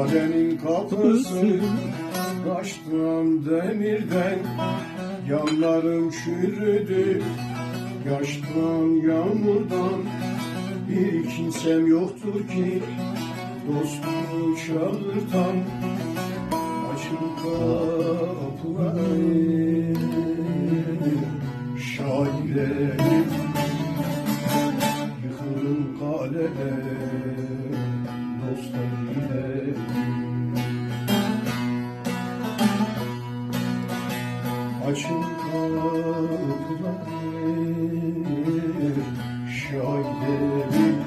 Kalenin kapısı Açtım demirden Yanlarım çürüdü. Yaştan yağmurdan Bir kimsem yoktur ki Dostumu çağırtan. Açın kapıları Şailerim Yıkılın kaleler Açın kapıları şairim